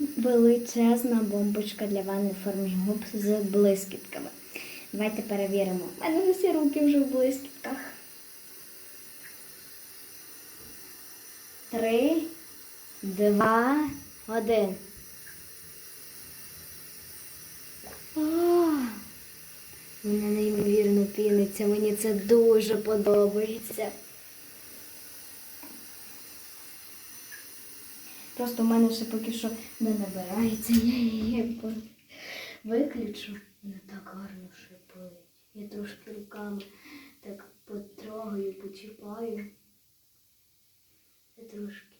величезна бомбочка для ванни в формі губ з блискітками. Давайте перевіримо. У мене всі руки вже в блискітках. Три, два, один. О, вона неймовірно піниться. Мені це дуже подобається. Просто в мене ще поки що не набирається, я її виключу. Вона так гарно шипить. Я трошки руками так потрогаю, почіпаю. Я трошки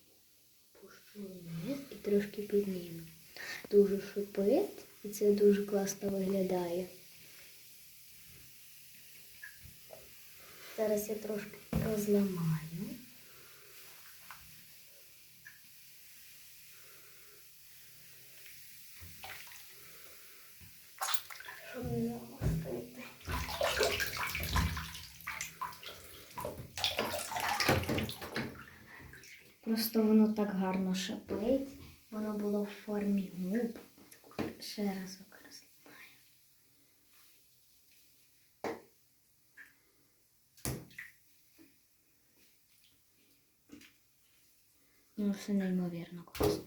пущу вниз і трошки підніму. Дуже шипить і це дуже класно виглядає. Зараз я трошки розламаю. Просто воно так гарно шипить. Воно було в формі губ. Ще разок розламаю. Ну, все неймовірно класно.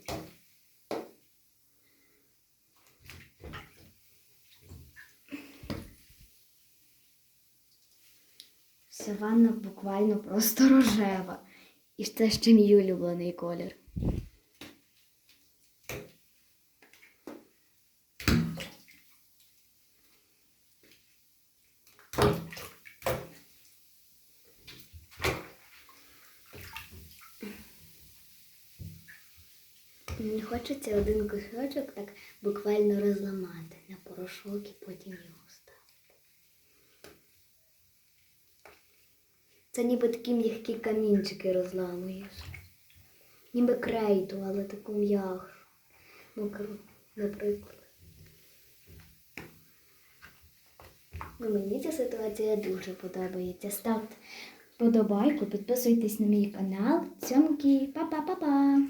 Вся ванна буквально просто рожева. І це ще мій улюблений колір. Мені хочеться один кусочок так буквально розламати на порошок і потім його Це ніби такі м'які камінчики розламуєш. Ніби крейду, але таку м'яку. Мокру, наприклад. Ну, мені ця ситуація дуже подобається. Ставте подобайку, підписуйтесь на мій канал. Цьомки, па-па-па-па!